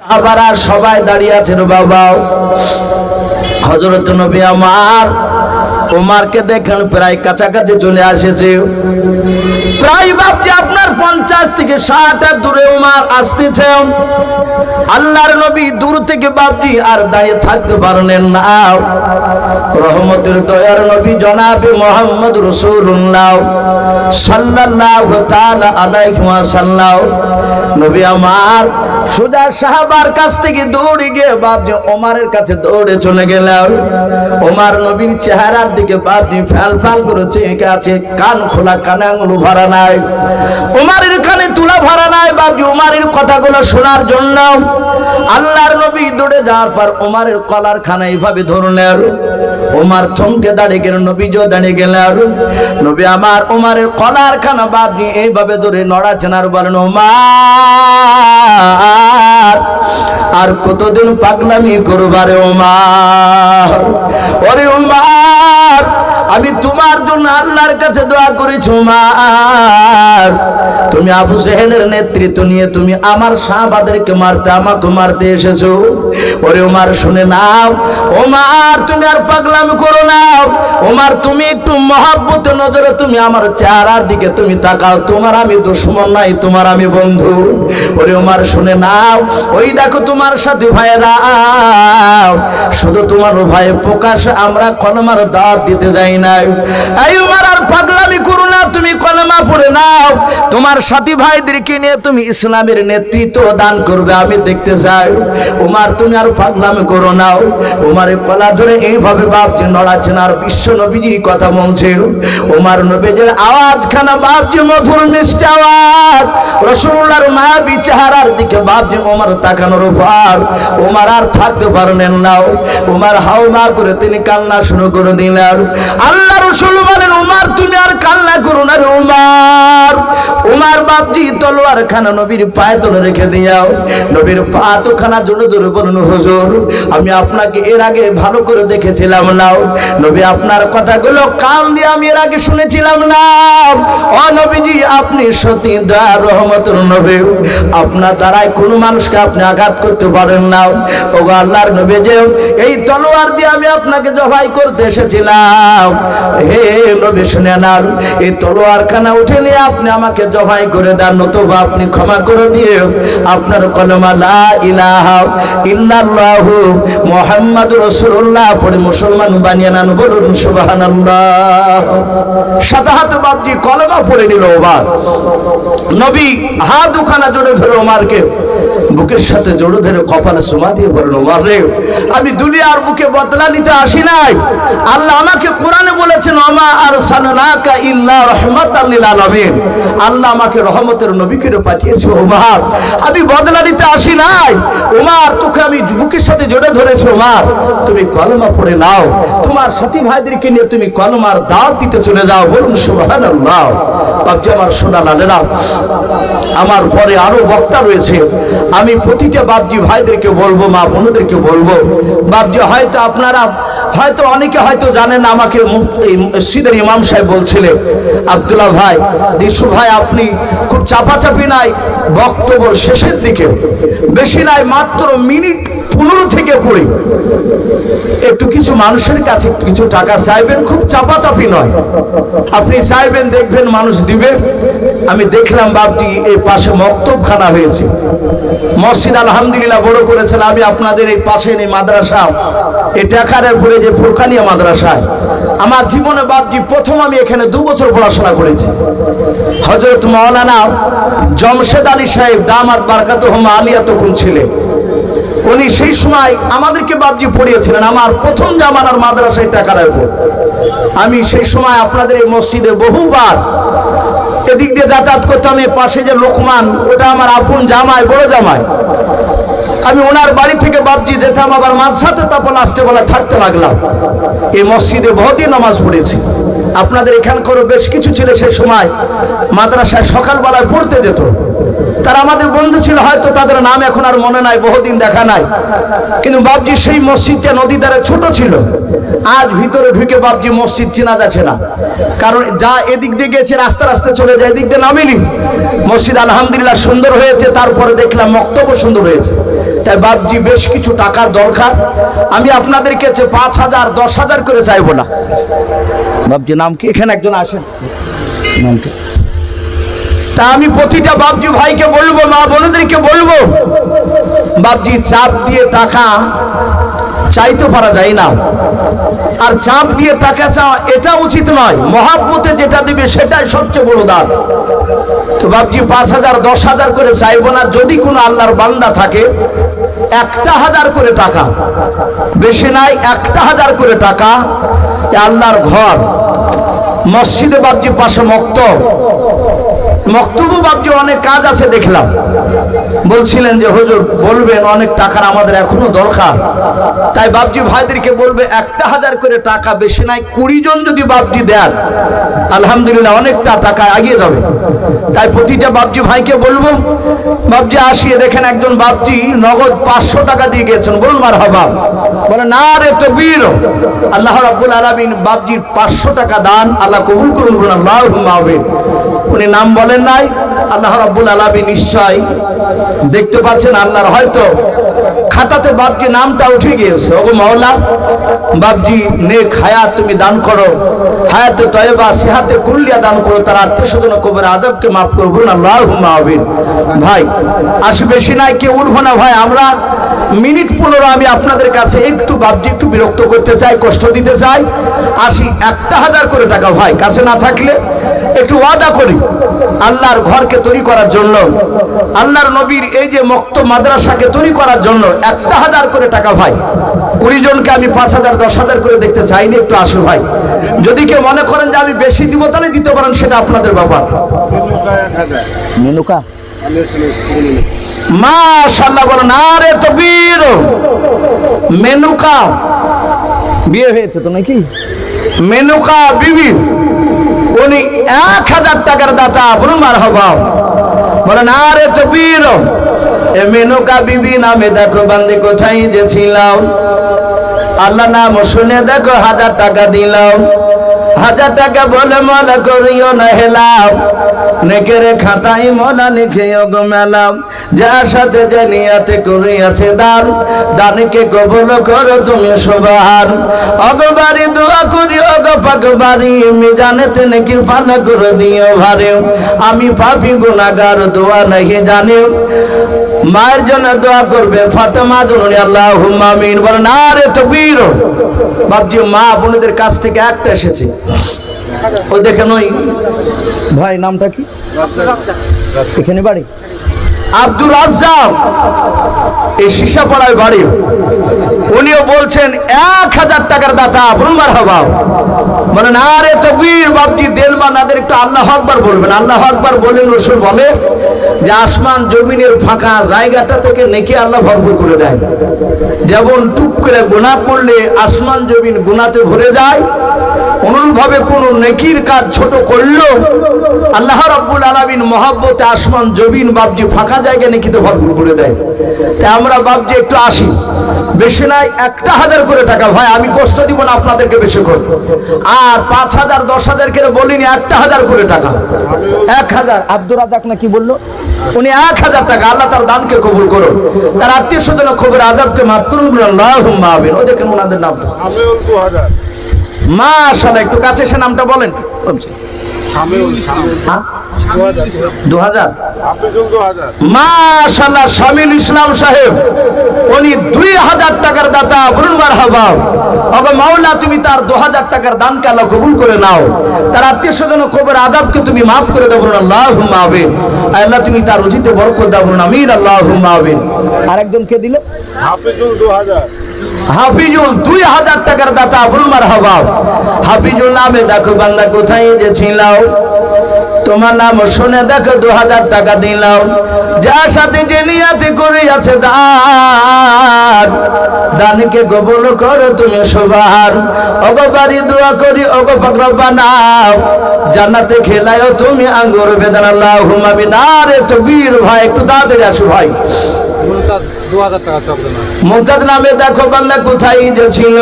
সাহাবারা সবাই দাঁড়িয়ে আছেন বাবা। হজরত নবী আমার উমারকে দেখলেন প্রায় কাছাকাছি চলে আসেছে। প্রায় ভাবছি, আপনার পঞ্চাশ থেকে ষাট হাত দূরে উমার আসতেছে। আল্লাহর নবী দূর থেকে ভাবছি, আর দাঁড়িয়ে থাকতে পারলেন না। রহমতের দয়ার নবী জনাবে মোহাম্মদ রসুল্লাহ সাল্লাল্লাহু তাআলা আলাইহি ওয়াসাল্লাম। নবী আমার সুজা সাহাবার কাছ থেকে দৌড়ে গিয়ে বাপজি ওমারের কাছে দৌড়ে চলে গেলাম। ওমার নবীর চেহারার দিকে বাপজি ফ্যাল ফ্যাল করে চেয়ে আছে, কান খোলা, কানে আঙুল ভরা নাই। উমারের কানে তুলা ভরা নাই বাপজি উমারের কথাগুলো শোনার জন্য আল্লাহর নবী দৌড়ে যাওয়ার পর উমারের কলার খানা এইভাবে ধরলেন। ওমার থমকে দাঁড়িয়ে গেল নবীজও দাঁড়িয়ে গেলেন। নবী আমার উমারের কলার খানা বাপজি এইভাবে ধরে নড়াছেন আর বলেন ওমার আর কতদিন পাগলামি করবারে ওমার ওরে ওমার আমি তোমার জন্য আল্লাহর কাছে দোয়া করেছি ওমার তুমি আবু সেহেলের নেতৃত্ব নিয়ে তুমি আমার শাহবাদেরকে মারতে, আমাকে মারতে এসেছ। ওরে ওমার শুনে নাও। ওমার তুমি আর পাগলামি করো নাও। ওমার তুমি একটু মহাব্বতে নজরে তুমি আমার চেহারার দিকে তুমি তাকাও। তোমার আমি দুশ্মন নাই, তোমার আমি বন্ধু। ওরে ওমার শুনে নাও। ওই দেখো তোমার সাথে ভাইরা শুধু তোমার ভাই প্রকাশ, আমরা কলমার দাঁত দিতে যাই নাই। এই উমার আর পাগলামি করো না, তুমি কলমা পড়ে নাও। তোমার সাথী ভাইদেরকে নিয়ে তুমি ইসলামের নেতৃত্ব দান করবে, আমি দেখতে উমার, তুমি আর পাগলামি করো নাও উমারে কলা ধরে এইভাবে বাপজি নড়াচ্ছেন, আর বিশ্ব নবীজি কথা উমার নবীজের বাপজি মধুর মিষ্টি আওয়াজ। রসুল্লাহর মায়াবী চেহারার দিকে বাপজি উমার তাকানোর পর উমার আর থাকতে পারলেন না। উমার হাওমা করে তিনি কান্না শুরু করে দিলেন। আল্লাহ রসুল বলেন, উমার তুমি আর কান্না করো না রে উমার। উমার বাপজি তলোয়ার খানা নবীর পায়ে তুলে রেখে দিয়াও। নবীর পা তো খানা জোরে জোরে বলুন হুজুর, আমি আপনাকে এর আগে ভালো করে দেখেছিলাম নাও নবী আপনার কথাগুলো কান দিয়ে আমি এর আগে শুনেছিলাম না। ও নবীজি, আপনি সত্যি দয়া রহমতুর নবী। আপনার দ্বারাই কোনো মানুষকে আপনি আঘাত করতে পারেন না। ও আল্লাহর নবী যে, এই তলোয়ার দিয়ে আমি আপনাকে জবাই করতে এসেছিলাম। হে নবী শুনে নাল এই তলোয়ার খানা উঠে নিয়ে আপনি আমাকে জবাই করে দেন, নতুবা আপনি ক্ষমা করে দিয়ে আপনার কলমা রাসূলুল্লাহ পড়ে মুসলমান বানিয়ে নেন বলুন জোরে ধরে বুকের সাথে ধরে কপালে আমি দুনিয়ার বুকে বদলা নিতে আসি নাই। আল্লাহ আমাকে কোরআনে বলেছেন আর রহমতের আমি আসি নাই। তোকে আমি যুবকের সাথে ধরেছি তুমি নাও। তোমার সাথী ভাইদেরকে নিয়ে তুমি কলমার দাঁত দিতে চলে যাও। বলুন, সুবহানাল্লাহ। বাপজি আমার সোনা লালেরা আমার পরে আরও বক্তা রয়েছে আমি প্রতিটা বাপজি ভাইদেরকে বলব মা বোনদেরকে বলব বাপজি হয়তো আপনারা হয়তো অনেকে হয়তো জানেন আমাকে মসজিদের ইমাম সাহেব বলছিলেন আব্দুল্লাহ ভাই দিশু ভাই আপনি খুব চাপাচাপি নাই বক্তব্য শেষের দিকে বেশি নাই মাত্র মিনিট পনেরো থেকে কুড়ি একটু কিছু মানুষের কাছে কিছু টাকা চাইবেন খুব চাপাচাপি নয় আপনি চাইবেন দেখবেন মানুষ দিবে। আমি দেখলাম বাপটি এই পাশে মক্তবখানা হয়েছে। মসজিদ আলহামদুলিল্লাহ বড় করেছেন। আমি আপনাদের এই পাশে এই মাদ্রাসা। এই টাকারের পরে যে ফুরকানিয়া মাদ্রাসায়। আমার জীবনে বাপজি প্রথম আমি এখানে দু বছর পড়াশোনা করেছি। হজরত মৌলানা জমশেদ আলী সাহেব দামাত বারকাত আলিয়া তখন ছিলেন। উনি সেই সময় আমাদেরকে বাবজি পড়িয়েছিলেন, আমার প্রথম জামানার মাদ্রাসায় টাকার উপর আমি সেই সময় আপনাদের এই মসজিদে বহুবার এদিক দিয়ে যাতায়াত করতাম, এ পাশে যে লোকমান, ওটা আমার আপন জামাই, বড় জামাই। আমি ওনার বাড়ি থেকে বাবজি যেতাম, আবার মাঝসাতে তারপর লাস্টে বেলা থাকতে লাগলাম। এই মসজিদে বহুদিন নামাজ পড়েছি। আপনাদের এখানকারও বেশ কিছু ছিল সে সময় মাদ্রাসায় সকালবেলায় পড়তে যেত। তারা আমাদের বন্ধু ছিল, হয়তো তাদের নাম এখন আর মনে নাই, বহুদিন দেখা নাই। কিন্তু বাবজি সেই মসজিদটা নদী দ্বারা ছোট ছিল। আজ ভিতরে ঢুকে বাবজি মসজিদ চেনা যাচ্ছে না। কারণ যা এদিক দিয়ে গেছে, রাস্তা রাস্তা চলে যায়, এদিক দিয়ে নামেনি। মসজিদ আলহামদুলিল্লাহ সুন্দর হয়েছে, তারপরে দেখলাম মক্তব্য সুন্দর হয়েছে। তাই বাপজি, বেশ কিছু টাকার দরকার। আমি আপনাদেরকে কাছে পাঁচ হাজার, দশ হাজার করে চাইব না। বাপজি, নাম কি? এখানে একজন আসেন। তা আমি প্রতিটা বাপজি ভাইকে বলব, মা বোনদেরকে বলব, বাপজি, চাপ দিয়ে টাকা চাইতে পারা যায় না। আর চাপ দিয়ে টাকা চাওয়া এটা উচিত নয়। মহাব্বতে যেটা দিবে, সেটাই সবচেয়ে বড় দান। তো বাপজি, পাঁচ হাজার, দশ হাজার করে চাইব না। যদি কোনো আল্লাহর বান্দা থাকে, একটা হাজার করে টাকা। বেশি নাই, একটা হাজার করে টাকা আল্লাহর ঘর। মসজিদে বাপজি, পাশে মক্ত। মক্তব্য বাপজি অনেক কাজ আছে দেখলাম। বলছিলেন যে, হুজুর, বলবেন, অনেক টাকার আমাদের এখনও দরকার। তাই বাপজি ভাইদেরকে বলবে, একটা হাজার করে টাকা বেশি নাই, কুড়ি জন যদি বাপজি দেন, আলহামদুলিল্লাহ অনেকটা টাকা এগিয়ে যাবে। তাই প্রতিটা বাপজি ভাইকে বলব, বাপজি, আসিয়ে দেখেন একজন বাপজি নগদ পাঁচশো টাকা দিয়ে গেছেন। বলুন মার হবাব বলে, না রে তো বীর আল্লাহ রাব্বুল আলামিন বাপজির পাঁচশো টাকা দান আল্লাহ কবুল করুন, বলুন আল্লাহ উনি নাম বলেন নাই? আল্লাহ রব্বুল আলমী নিশ্চয় দেখতে পাচ্ছেন আল্লাহর হয়তো খাতাতে বাপজি নামটা উঠে গিয়েছে। ওগো মাওলা, বাপজি, নেক হায়াত তুমি দান করো। হায়াতে তয়বা সেহাতে কুল্লিয়া দান করো। তার আত্মীয় স্বজন কবর আজবকে মাফ করো বলুন আল্লাহ ভাই আসি বেশি নাই কে উঠবো না ভাই? আমরা মিনিট পনেরো আমি আপনাদের কাছে একটু বাপজি একটু বিরক্ত করতে চাই, কষ্ট দিতে চাই। আসি একটা হাজার করে টাকা ভাই, কাছে না থাকলে একটু ওয়াদা করি। আল্লাহর ঘরকে তৈরি করার জন্য, আল্লাহর নবীর এই যে মক্ত মাদ্রাসাকে তৈরি করার জন্য একটা হাজার করে টাকা ভাই। কুড়ি জনকে আমি পাঁচ হাজার দশ হাজার করে দেখতে চাইনি একটু আসো ভাই। যদি কেউ মনে করেন যে আমি বেশি দিব তাহলে দিতে পারেন সেটা আপনাদের ব্যাপার। মেনুকা? মাশাল্লাহ বলো না রে তো বীর মেনুকা। বিয়ে হয়েছে তো নাকি? মেনুকা বিবি উনি এক হাজার টাকার দাতা বলুন মার হবা বলে আরে তো বীর এ মেনুকা বিবি নামে দেখো বান্দি কোথায় যে ছিলাম। আল্লাহ নাম শুনে দেখো হাজার টাকা দিলাম। হাজার টাকা বলে মলা করিও না হেলাম নেকের খাতাই মলা লিখে গো মেলাম যার সাথে যে নিয়াতে করিয়াছে দান, দানকে কবল করো তুমি সবার। অগবারি দোয়া করি অগ পাকবারি মিজানেতে নাকি পালা করে দিও ভারে আমি পাপি গুনাগার দোয়া নাকি জানি মায়ের জন্য দোয়া করবে ফাতেমা জননী আল্লাহ আমিন। বলে না রে তো বীর বাবজি মা বোনদের কাছ থেকে একটা এসেছে। ওই দেখেন নই ভাই নামটা কি? এখানে বাড়ি? আব্দুর রাজ্জাক এই সীসা পাড়ায় বাড়ি। উনিও বলছেন, এক হাজার টাকার দাতা বলুন হবা মানে না রে তো বীর বাপজি দেলবা নাদের একটু আল্লাহ আকবার বলবেন। আল্লাহ আকবার বলেন রসুল বলে যে আসমান জমিনের ফাঁকা জায়গাটা থেকে নেকি আল্লাহ ভরপুর করে দেয়। যেমন টুক করে গোনা করলে আসমান জমিন গুনাতে ভরে যায় অনুরূপভাবে কোন নেকির কাজ ছোট করল। আল্লাহ রাব্বুল আলামিন মহাব্বতে আসমান, জমিন বাপজি ফাঁকা জায়গা নেকিতে ভরপুর করে দেয়। তাই আমরা বাপজি একটু আসি। বেশি নাই একটা হাজার করে টাকা। ভাই, আমি কষ্ট দিব না আপনাদেরকে বেশি করে। আর পাঁচ হাজার, দশ হাজার করে বলিনি, একটা হাজার করে টাকা। এক হাজার। আব্দুর রাজাক না কি বলল? উনি এক হাজার টাকা। আল্লাহ তার দানকে কবুল করুন তার আত্মীয় স্বজন খবর আজাবকে মাফ করুন আল্লাহ মাহবিন ও দেখেন ওনাদের নাম। মাশাল্লাহ একটু কাছে এসে নামটা বলেন। হ্যাঁ? দু হাজার মাশাল্লাহ শামিল ইসলাম সাহেব উনি দুই হাজার টাকার দাতা বলুন মার মাওলা তুমি তার দু হাজার টাকার দান আল্লাহ কবুল করে নাও। তার আত্মীয় স্বজন কবর আজাবকে তুমি মাফ করে দাও বলুন আল্লাহ মাহবিন আল্লাহ তুমি তার রুজিতে বরকত দাও বলুন আমিন আল্লাহ মাহবিন আরেকজন কে দিল? হাফিজুল দু হাজার হাফিজুল দুই হাজার টাকার দাতা বলুন মার হবা হাফিজুল নামে দেখো বান্দা কোথায় যে ছিলাও? তোমার নাম শুনে দেখো দু হাজার টাকা দিলাম যার সাথে যে নিয়াতে করিয়াছে দান। দানকে গোপন করো তুমি সবার। অগবারি দোয়া করি অগ পাকড়া বানাও। জান্নাতে খেলায়ও তুমি আঙ্গুর বেদান। আল্লাহ হুমাবি না রে তো বীর ভাই, একটু তাড়াতাড়ি আসো ভাই। দু হাজার টাকা চক্র না মুমতাজ নামে দেখো বাংলা কোথায় যে ছিল।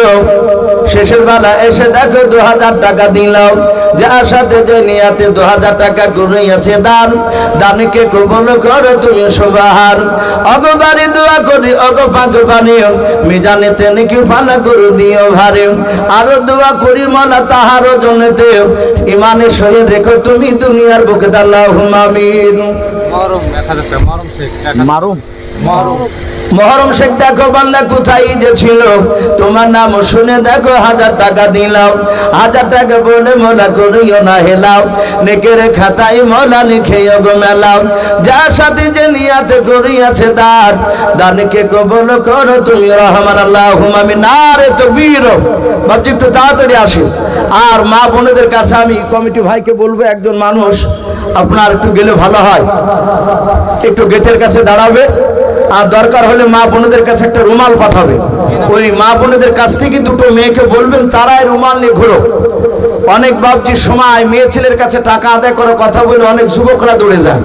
শেষের বেলা এসে দেখো দু হাজার টাকা দিলাম যার সাথে যে নিয়াতে দু হাজার টাকা করিয়াছে দান। দানকে কবল করো তুমি সবাহার অগবারি দোয়া করি অগ পাগবানি মিজানে তেনে কি ফানা করু দিও ভারে। আরও দোয়া করি মলা তাহারও জনেতে ইমানে সহে রেখো তুমি দুনিয়ার বুকে দাল্লাহ হুমামিন মরম এক হাজার টাকা মরম শেখ মারুম? মরম মহরম শেখ, দেখো বান্দা কোথায় যে ছিল। তোমার নাম শুনে দেখো, হাজার টাকা দিলাম। হাজার টাকা বলে মোলা করিও না, হেলাও। নেকের খাতায় মোলা লিখে গো মেলাও। যার সাথে যে নিয়াতে করিয়াছে তার, দানকে কবল করো তুমি, রহমান আল্লাহ হুমামি না রে তো বীর ভাবছি একটু তাড়াতাড়ি আসি। আর মা বোনেদের কাছে আমি কমিটি ভাইকে বলব, একজন মানুষ, আপনার একটু গেলে ভালো হয়। একটু গেটের কাছে দাঁড়াবে। আর দরকার হলে মা বোনদের কাছে একটা রুমাল পাঠাবে। ওই মা বোনদের কাছ থেকে দুটো মেয়েকে বলবেন, তারাই রুমাল নিয়ে ঘুরো। অনেক বাবজির সময় মেয়ে ছেলের কাছে টাকা আদায় করে কথা বলে অনেক যুবকরা দৌড়ে যায়।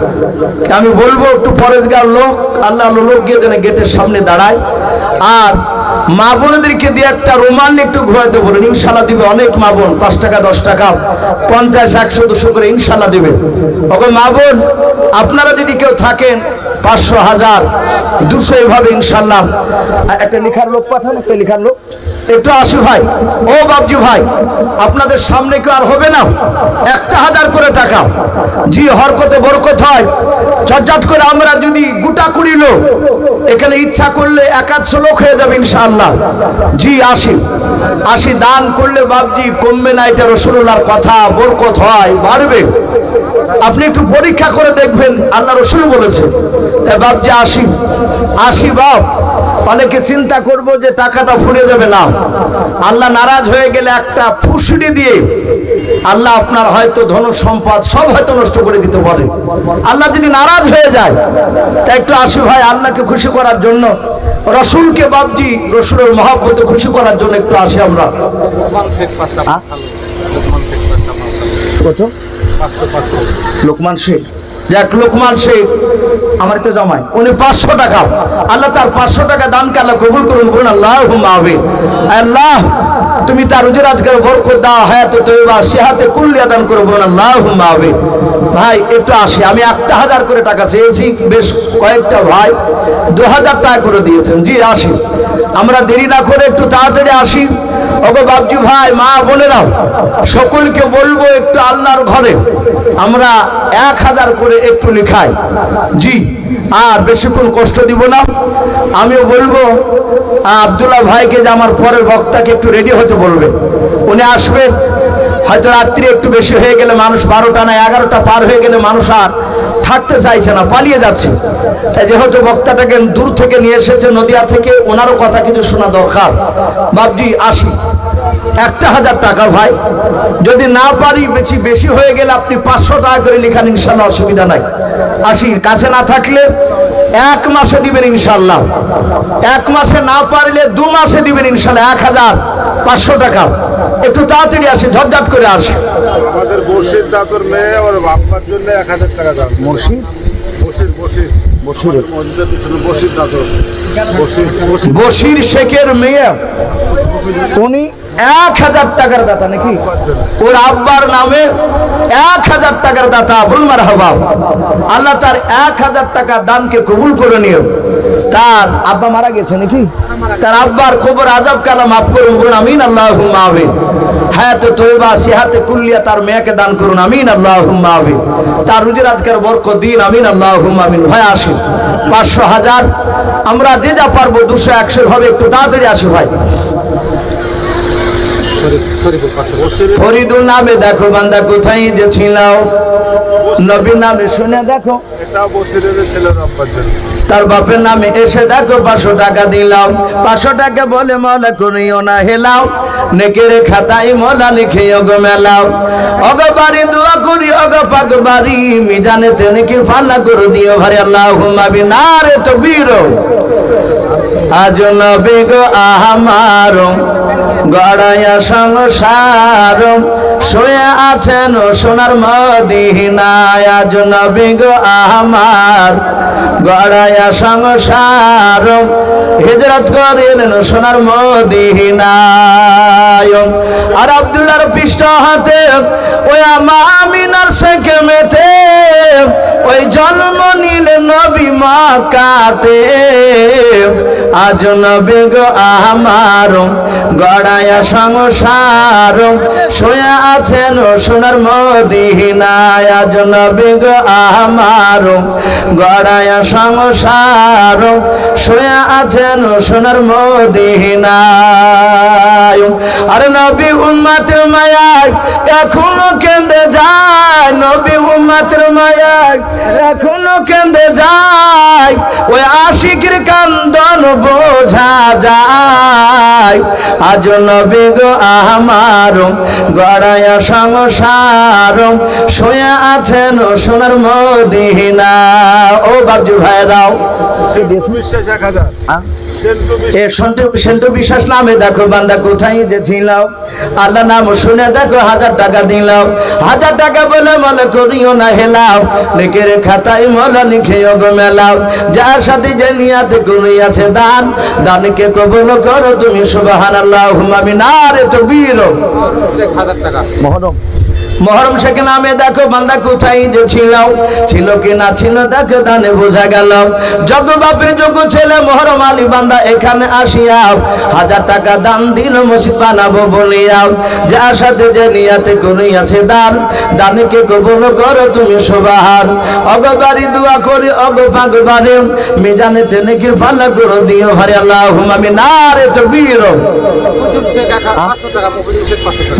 আমি বলব, একটু পরেজগার লোক, আল্লাহ লোক গিয়ে যেন গেটের সামনে দাঁড়ায়। আর মা বোনদেরকে দিয়ে একটা রুমাল নিয়ে একটু ঘোরাতে বলুন, ইনশাল্লাহ দিবে অনেক মা বোন, পাঁচ টাকা, দশ টাকা, পঞ্চাশ, একশো, দুশো করে ইনশাল্লাহ দিবে। ওকে মা বোন, আপনারা যদি কেউ থাকেন পাঁচশো হাজার। দুশো এভাবে ইনশাল্লাহ। একটা লেখার লোক পাঠান, একটা লেখার লোক। একটু আসি ভাই। ও বাবজি ভাই, আপনাদের সামনে কেউ আর হবে না? একটা হাজার করে টাকা। জি, হরকতে বরকত হয়। চটচট করে আমরা যদি গোটা কুড়ি লোক, এখানে ইচ্ছা করলে একাদশো লোক হয়ে যাবে ইনশাআল্লাহ। জি, আসি। আসি, দান করলে বাবজি কমবে না, এটা রসুল্লাহর কথা। বরকত হয়, বাড়বে। আপনি একটু পরীক্ষা করে দেখবেন, আল্লাহ রসুল বলেছে। তাই যে আসি আসি বাপ অনেকে চিন্তা করব যে টাকাটা ফুরে যাবে না। আল্লাহ নারাজ হয়ে গেলে একটা ফুসড়ি দিয়ে আল্লাহ আপনার হয়তো ধন সম্পদ সব হয়তো নষ্ট করে দিতে পারে। আল্লাহ যদি নারাজ হয়ে যায় তা একটু আসি ভাই আল্লাহকে খুশি করার জন্য রসুলকে বাপজি রসুলের মহাব্বতে খুশি করার জন্য একটু আসি আমরা। কত? লোকমান শেখ? যাক, লোকমান শেখ আমার তো জামাই, উনি পাঁচশো টাকা। আল্লাহ তার পাঁচশো টাকা দানকে আল্লাহ কবুল করুন, বলুন আল্লাহ হবে আল্লাহ, তুমি তার রুজির আজকের বরকত দাও, হায়াতে তৈবা সেহাতে কুল্লিয়া দান করে, বলুন আল্লাহ হবে ভাই, একটু আসি। আমি একটা হাজার করে টাকা চেয়েছি, বেশ কয়েকটা ভাই দু হাজার টাকা করে দিয়েছেন। জি, আসি। আমরা দেরি না করে একটু তাড়াতাড়ি আসি। ওগো বাবজি ভাই, মা বোনেরাও সকলকে বলব একটু আল্লাহর ঘরে। আমরা এক হাজার করে একটু লিখাই। জি, আর বেশিক্ষণ কষ্ট দিব না। আমিও বলব আব্দুল্লাহ ভাইকে যে আমার পরের বক্তাকে একটু রেডি হতে বলবে। উনি আসবেন। হয়তো রাত্রি একটু বেশি হয়ে গেলে মানুষ বারোটা না এগারোটা পার হয়ে গেলে মানুষ আর থাকতে চাইছে না, পালিয়ে যাচ্ছে। তাই যেহেতু বক্তাটাকে দূর থেকে নিয়ে এসেছে নদিয়া থেকে, ওনারও কথা কিছু শোনা দরকার। বাবজি আসি। একটা হাজার টাকা ভাই। যদি না পারি, বেশি বেশি হয়ে গেলে আপনি পাঁচশো টাকা করে লিখান, ইনশাল্লাহ অসুবিধা নাই। আসি, কাছে না থাকলে এক মাসে দিবেন, ইনশাল্লাহ। এক মাসে না পারলে দু মাসে দিবেন, ইনশাল্লাহ। এক হাজার পাঁচশো টাকা। একটু তাড়াতাড়ি আসি, ঝটঝট করে আসি। আমাদের মেয়ে ওর জন্য এক হাজার টাকা দাম। বসির শেখের মেয়ে। উনি এক হাজার টাকার দাতা নাকি? ওর আব্বার নামে এক হাজার টাকার দাতা। ভুলমার হবা আল্লাহ তার এক হাজার টাকা দানকে কবুল করে নিও। তার আব্বা মারা গেছে নাকি? তার আব্বার খবর আজাব কালা মাফ করুন বলুন আমিন আল্লাহ আমিন। হায়াতে তৈবা সিহাতে কুল্লিয়া তার মেয়েকে দান করুন আমিন আল্লাহ আমিন। তার রুজির আজকের বরক দিন আমিন আল্লাহ আমিন। ভাই আসেন পাঁচশো হাজার আমরা যে যা পারব দুশো একশো ভাবে একটু তাড়াতাড়ি আসি ভাই। ফরিদুল নামে দেখো বান্দা কোথায় যে ছিলাও নবীর নামে শুনে দেখো। তার বাপের নামে এসে দেখো পাঁচশো টাকা দিলাম। পাঁচশো টাকা বলে মলা করিও না হেলাও। নেকের খাতায় মলা লিখে অগ মেলাও। অগ বাড়ি দোয়া করি অগ পাক বাড়ি। মিজানে তেনে কি ফাল্লা করে দিও ভারে আল্লাহ হুমাবি না রে তো বীর আজ নবী গো আহামার গড়াইয়া সংসার শুয়ে আছেন সোনার মদিনায়। আজ নবী গো গড়ায়া সংসার হিজরত করিলেন সোনার মদিনায়। আর আব্দুল্লাহর পৃষ্ঠ হাতে ওই আমিনার শেখে মেতে ওই জন্ম নিলে নবী মাকাতে আজ নবী গো আমার, গড়ায়া সংসার, শোয়া আছেন সোনার মদিনায়। আজ নবী গো আমার, গড়ায়া সংসার, শোয়া আছেন সোনার মদিনায়। আর নবী উম্মাতের মায়ায় এখনও কেঁদে যায়। নবী উম্মাতের মায়ায় এখনও কেঁদে যায়। ওই আশিকের কান্দন বোঝা যায়। আজ নবী গো আমার গড়ায়া সংসার শোয়া আছেন সোনার মদিনা। ও বাবজু ভাই দাও এ সন্টু সেন্টু বিশ্বাস নামে দেখো বান্দা কোথায় যে ছিল আল্লাহ নাম শুনে দেখো হাজার টাকা দিলাম হাজার টাকা বলে মনে করিও না হেলাও। নেকের খাতায় মনে লিখে গো মেলাও। যার সাথে যে নিয়াতে করি আছে দান। দানকে কবল করো তুমি সুবাহ আল্লাহ হুমামি না রে তো বীর মহরম। মহরম শেখ নামে দেখো বান্দা কোথায় যে ছিল ছিল কি না ছিল দেখো দানে বোঝা গেল। যত বাপের যোগ্য ছেলে মহরম আলী বান্দা এখানে আসিয়াও হাজার টাকা দান দিল মসজিদ বানাবো বলিয়াও যার সাথে যে নিয়াতে করিয়াছে দান। দানকে কবল করো তুমি সোবাহার। অগবারি দোয়া করি অগ পাগ বারে মিজানে তেনে ভালো করে দিও ভারে আল্লাহ আমি না রে তো বীর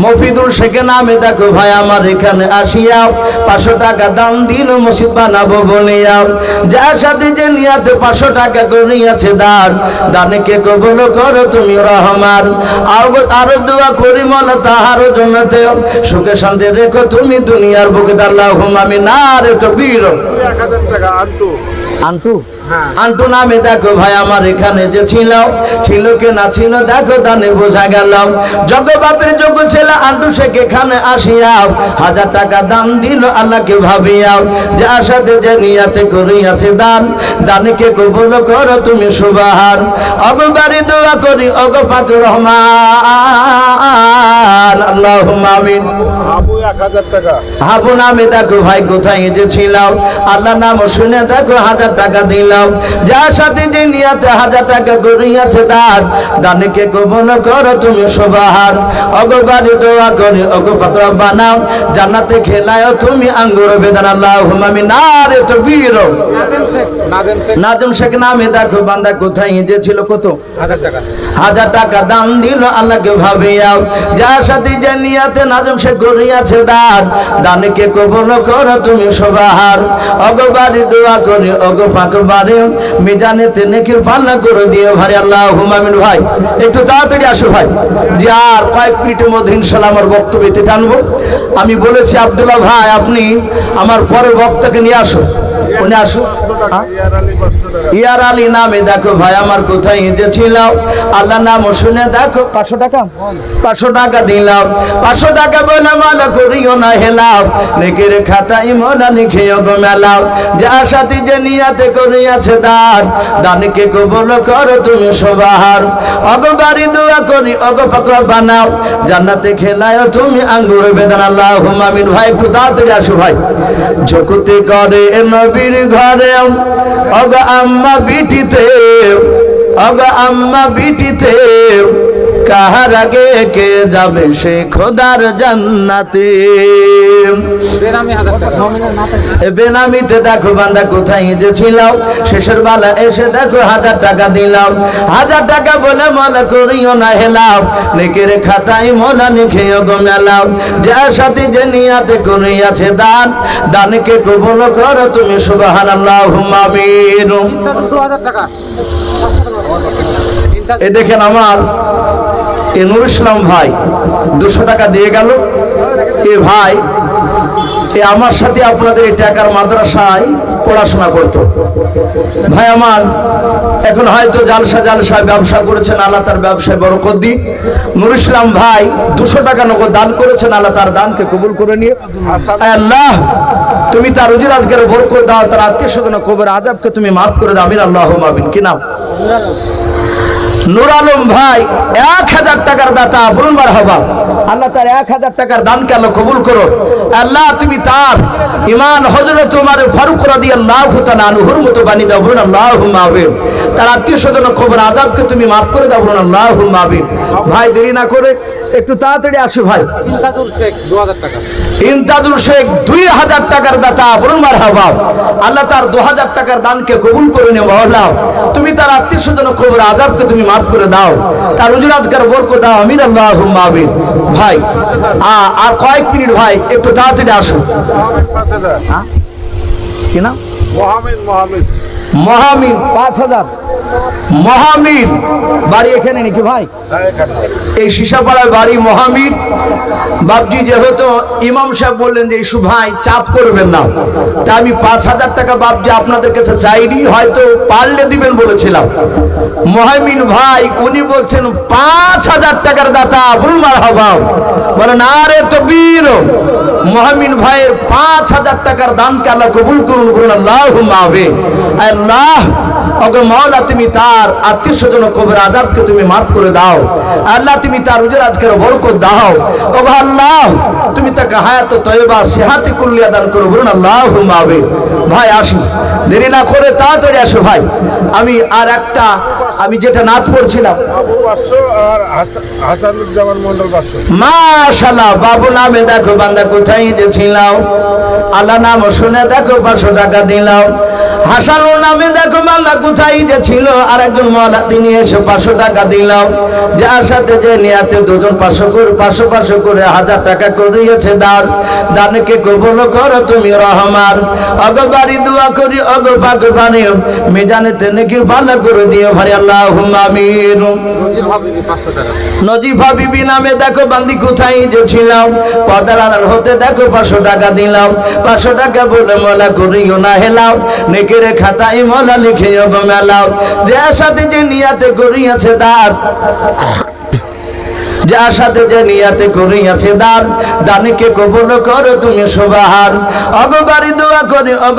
মফিদুল শেখে নামে দেখো ভাই আমার এখানে আসিয়াও, পাঁচশো টাকা দান দিল, মসজিদ বানাবো বলিয়াও যার সাথে যে নিয়াতে পাঁচশো টাকা করিয়াছে দান, দানে কে কবল করো তুমি রহমান। আরও আরও দোয়া করি মনে তাহারও জন্যতে, সুখে শান্তি রেখো তুমি দুনিয়ার বুকে দাল্লাহ আমি না রে তো বীর টাকা আন্টু আন্টু? হ্যাঁ। আন্টু নামে দেখো ভাই আমার এখানে যে ছিল ছিল কে না ছিল দেখো দানে বোঝা গেল। যত বাপের যোগ্য ছেলে আন্টু শেখ এখানে আসিয়াও হাজার টাকা দান দিল আল্লাহকে ভাবিয়াও যার সাথে যে নিয়াতে করিয়াছে দান। দানকে কবুল করো তুমি সুবাহান অগবারি দোয়া করি অগ পাক রহমান আল্লাহ আমিন। হাবু নামে দেখো ভাই কোথায় যে ছিলাম আল্লাহ নাম শুনে দেখো হাজার টাকা দিলাম। যার সাথে যে নিয়াতে হাজার টাকা করিয়াছে তার দানিকে কবল করো তুমি সবাহার অগবারি দোয়া করে অগ পাত্র বানাও। জান্নাতে খেলায় তুমি আঙ্গুর বেদান। আল্লাহ আমি না রে তো বীর নাজম শেখ। নামে দেখো বান্দা কোথায়? যে ছিল কত? হাজার টাকা। হাজার দাম দিল আল্লাহকে ভাবিয়াও। যার সাথে যে নিয়াতে নাজম সে করিয়াছে দান দানকে কবল করো তুমি সবাহার অগবারি দোয়া করে আমার বক্তব্যতে টানবো। আমি বলেছি, আব্দুল্লাহ ভাই, আপনি আমার পরের বক্তাকে নিয়ে আসো। উনি আসো। ইয়ার আলী নামে দেখো ভাই, আমার কোথায় যে আল্লাহ নাম শুনে দেখো, পাঁচশো টাকা? পাঁচশো টাকা দিলাম। পাঁচশো টাকা বলে মালা করিও না হেলাও। নেকের খাতাই মোলা লিখে গো মেলাও। যার সাথে যে নিয়াতে করিয়াছে দান দানকে কবল করো তুমি সবাহার অগবারি দোয়া করি, অগ পাকড় বানাও। জান্নাতে খেলায় তুমি আঙ্গুর বেদান। আল্লাহ হুমামিন ভাই তাড়াতাড়ি আসো ভাই। ঝকুতে করে নবীর ঘরে, অগ আম্মা বিটিতে, অগ আম্মা বিটিতে কাহার আগে কে যাবে সে খোদার জান্নাতে? বেনামিতে দেখো বান্দা কোথায় যে ছিল শেষের বেলা এসে দেখো হাজার টাকা দিলাম। হাজার টাকা বলে মনে করিও না হেলাও নেকের খাতায় মনে লিখে গো মেলাও যার সাথে যে নিয়াতে করিয়াছে দান। দানকে কবল করো তুমি সুবাহান আল্লাহ আমিন এ দেখেন আমার এ নুর ইসলাম ভাই দুশো টাকা দিয়ে গেল। এ ভাই, এ আমার সাথে আপনাদের এই টাকার মাদ্রাসায় পড়াশোনা করতো। ভাই আমার, এখন হয়তো জালসা জালসা ব্যবসা করেছেন, আল্লাহ তার ব্যবসায় বড় দিন নুর ইসলাম ভাই দুশো টাকা নগদ দান করেছেন, আল্লাহ তার দানকে কবুল করে নিয়ে। আল্লাহ, তুমি তার রুজির আজকের করে দাও, তার আত্মীয় স্বজন কবর আজাবকে তুমি মাফ করে দাও আমির আল্লাহ মাবিন কি নাম? নুর আলম ভাই এক হাজার টাকার দাতা বলুন বার হবা আল্লাহ তার এক হাজার টাকার দানকে আল্লাহ কবুল করো আল্লাহ তুমি তার ইমান হজরত তোমার ফারুক রাদি আল্লাহ আনুহুর মতো বানিয়ে দাও বলুন আল্লাহ মাহবিন তার আত্মীয় স্বজন খবর আজাবকে তুমি মাফ করে দাও বলুন আল্লাহ মাহবিন ভাই দেরি না করে একটু তাড়াতাড়ি আসো ভাই। ইমতাজুল শেখ দু হাজার টাকা। ইমতাজুল শেখ দুই হাজার টাকার দাতা বলুন মার হাবাব আল্লাহ তার দু হাজার টাকার দানকে কবুল করে নেওয়া আল্লাহ। তুমি তার আত্মীয় স্বজন খবর আজাবকে তুমি মাফ করে দাও। তার রুজুর আজকার বরক দাও। আমিন আল্লাহ আমিন। ভাই আর কয়েক মিনিট ভাই একটু তাড়াতাড়ি আসুন। মোহামেদ কি নাম? মহামিন মহামিন। মহামিন পাঁচ হাজার। মহামির। বাড়ি এখানে নাকি ভাই? এই সিসাপাড়ার বাড়ি মহামির। বাবজি যেহেতু ইমাম সাহেব বললেন যে, ইসু ভাই, চাপ করবেন না। তা আমি পাঁচ হাজার টাকা বাবজি আপনাদের কাছে চাইনি, হয়তো পারলে দিবেন বলেছিলাম। মহামিন ভাই, উনি বলছেন, পাঁচ হাজার টাকার দাতা বলুন মার হবাব বলেন, আরে তো বীর মহামিন ভাইয়ের পাঁচ হাজার টাকার দামকে আল্লাহ কবুল করুন, বলুন আল্লাহ আল্লাহ ওগো মাওলা, তুমি তার আত্মীয় স্বজন কবর আজাবকে তুমি মাফ করে দাও। আল্লাহ তুমি তার উজুর আজকের বরকত দাও। ওগো আল্লাহ তুমি তাকে হায়াত তয়বা সেহাতে কুল্লিয়া দান করো বলুন আল্লাহ মাহবে ভাই আসি দেরি না করে তাড়াতাড়ি আসো ভাই। আমি আর একটা আমি যেটা নাচ পড়ছিলাম। হাসান- মাশাল্লাহ বাবু নামে দেখো বান্দা কোথায় যে ছিলাম। আল্লাহ নাম শুনে দেখো পাঁচশো টাকা দিলাম। হাসানুর নামে দেখো বান্দা কোথায় যে ছিল আর একজন মহলা তিনি এসে পাঁচশো টাকা দিলাম যার সাথে যে নিয়াতে দুজন পাঁচশো করে পাঁচশো পাঁচশো করে হাজার টাকা করিয়েছে দান। দানকে কবল করো তুমি রহমান। অগ বাড়ি দোয়া করি অগ পাক বাণী মেজানে তেনে ভালো করে দিয়ে ভারি আল্লাহ আমিন। নজিফা বিবি নামে দেখো বান্দি কোথায় যে ছিলাম। পর্দার আড়াল হতে দেখো পাঁচশো টাকা দিলাম। পাঁচশো টাকা বলে মলা করিও না হেলাও। নেকের খাতায় মলা লিখে গো মেলাও। যে সাথে যে নিয়াতে করিয়াছে দাঁত যার সাথে যে নিয়াতে করিয়াছে দান, দানকে কবুল করো তুমি সুবাহান। অগ বাড়ি দোয়া করি, অগ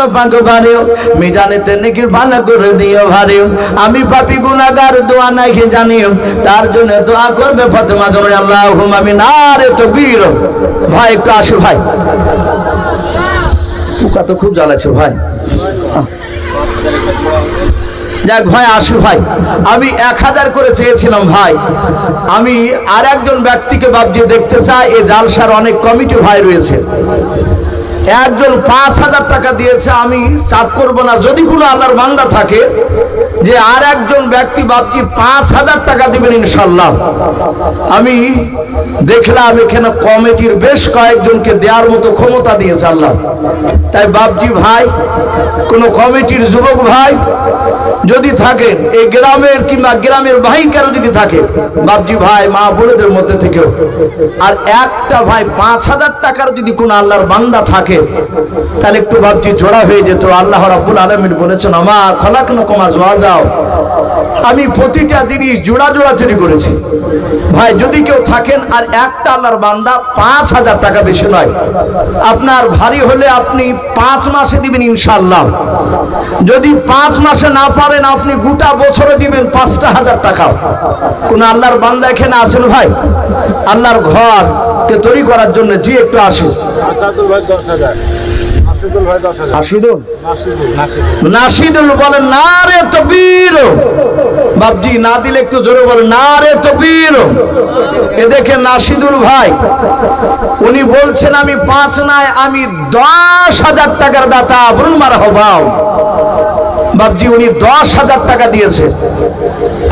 বাড়িও, মিজানেতে নাকি ভালো করে দিও ভারিও। আমি পাপি গুনাগার দোয়া নাই কি জানিও, তার জন্য দোয়া করবে ফতেমা জমরে আল্লাহ আমি না রে তো বীর ভাই, একটু আসো ভাই। পোকা তো খুব জ্বালাছে ভাই। যাক ভাই আসু ভাই। আমি এক হাজার করে চেয়েছিলাম ভাই। আমি আর একজন ব্যক্তিকে ভাবছি দেখতে চাই, এ জালসার অনেক কমিটি ভাই রয়েছে। একজন পাঁচ হাজার টাকা দিয়েছে, আমি চাপ করব না। যদি কোনো আল্লাহর বান্দা থাকে যে আর একজন ব্যক্তি ভাবছি পাঁচ হাজার টাকা দিবেন ইনশাল্লাহ আমি দেখলাম এখানে কমিটির বেশ কয়েকজনকে দেওয়ার মতো ক্ষমতা দিয়েছে আল্লাহ। তাই বাবজি ভাই, কোনো কমিটির যুবক ভাই যদি থাকেন এই গ্রামের কিংবা গ্রামের ভাই কারও যদি থাকে বাবজি ভাই, মা, বোনেদের মধ্যে থেকেও। আর একটা ভাই, পাঁচ হাজার টাকার যদি কোন আল্লাহর বান্দা থাকে, তাহলে একটু ভাবছি জোড়া হয়ে যেত। আল্লাহ রাব্বুল আলমিন বলেছেন আমার খলাকন কমা জোয়া যাও আমি প্রতিটা জিনিস জোড়া জোড়া চুরি করেছি। ভাই, যদি কেউ থাকেন আর একটা আল্লাহর বান্দা পাঁচ হাজার টাকা বেশি নয়, আপনার ভারী হলে আপনি পাঁচ মাসে দিবেন ইনশাল্লাহ যদি পাঁচ মাসে না পারেন আপনি গোটা বছরে দিবেন পাঁচটা হাজার টাকা। কোন আল্লাহর বান্দা এখানে আসেন ভাই? আল্লাহর ঘর কে তৈরি করার জন্য জি একটু আসুন। নাসিদুল। বলেন না রে তবির বাবজি না দিলে একটু জোরে বলেন না রে তবির এ দেখে নাসিদুল ভাই উনি বলছেন আমি পাঁচ নয় আমি দশ হাজার টাকার দাতা বলুন মারা হবাও বাবজি উনি দশ হাজার টাকা দিয়েছে।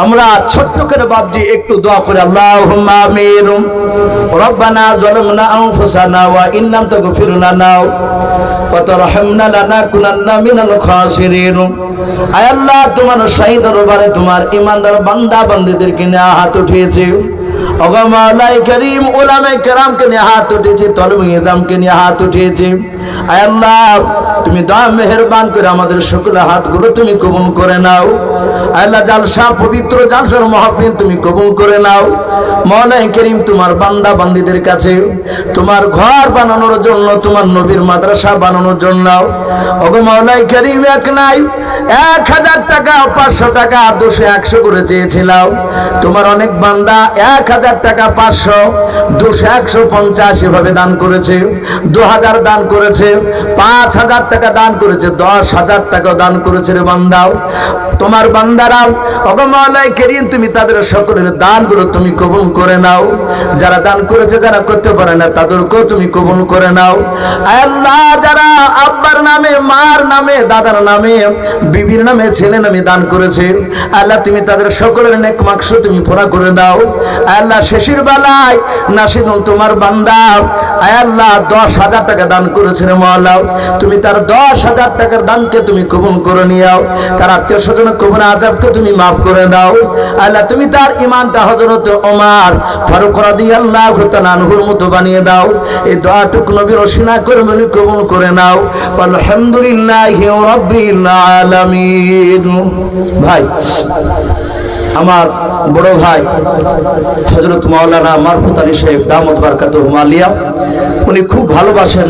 আমরা ছোট্ট করে বাবজি একটু দোয়া করে আল্লাহ রব্বানা জলমনা আনফুসানা ওয়া ইন লাম তাগফির তুমি করে আমাদের সকল হাতগুলো তুমি কবুল করে নাও। আয়াল্লাহ জালসা, পবিত্র জালসার মহাপ্রিন তুমি কবুল করে নাও। মৌলাই করিম, তোমার বান্দা বান্দিদের কাছে তোমার ঘর বানানোর জন্য, তোমার নবীর মাদ্রাসা বানানো জন্য। ওগো মৌলাই করিম এক নাই, এক হাজার টাকা, পাঁচশো টাকা দুশো একশো করে চেয়েছিলাম। তোমার অনেক বান্দা এক হাজার টাকা, পাঁচশো, দুশো, একশো, পঞ্চাশ এভাবে দান করেছে, দু হাজার দান করেছে, পাঁচ হাজার টাকা দান করেছে, দশ হাজার টাকা দান করেছে রে বান্দাও। তোমার বান্দারাও অগমালয় কেরিম, তুমি তাদের সকলের দানগুলো তুমি কবুল করে নাও। যারা দান করেছে, যারা করতে পারে না, তাদেরকেও তুমি কবুল করে নাও। আল্লাহ, যারা আব্বার নামে, মার নামে, দাদার নামে, বিবির নামে ছেলে নামে দান করেছে। আল্লাহ, তুমি তাদের সকলের নেক মাকস তুমি পুরা করে দাও। আল্লাহ, শেষের বেলায় নাসিদুল তোমার বান্দা। আল্লাহ, দশ হাজার টাকা দান করেছে রে মহলাও তুমি তার দশ হাজার টাকার দানকে তুমি কবুল করে নিও তার আত্মীয় স্বজন কবুল আজাবকে তুমি মাফ করে দাও। আল্লাহ, তুমি তার ইমানটা হজরত ওমার ফারুক রাদি আল্লাহ আনহুর মতো বানিয়ে দাও। এই দোয়াটুক নবীর অসিনা করে বলে কবুল করে নাও। আলহামদুলিল্লাহ রাব্বিল ভাই, আমার বড় ভাই হজরত মাওলানা মারফুত আলী সাহেব দামদ বারকাত মালিয়া, উনি খুব ভালোবাসেন।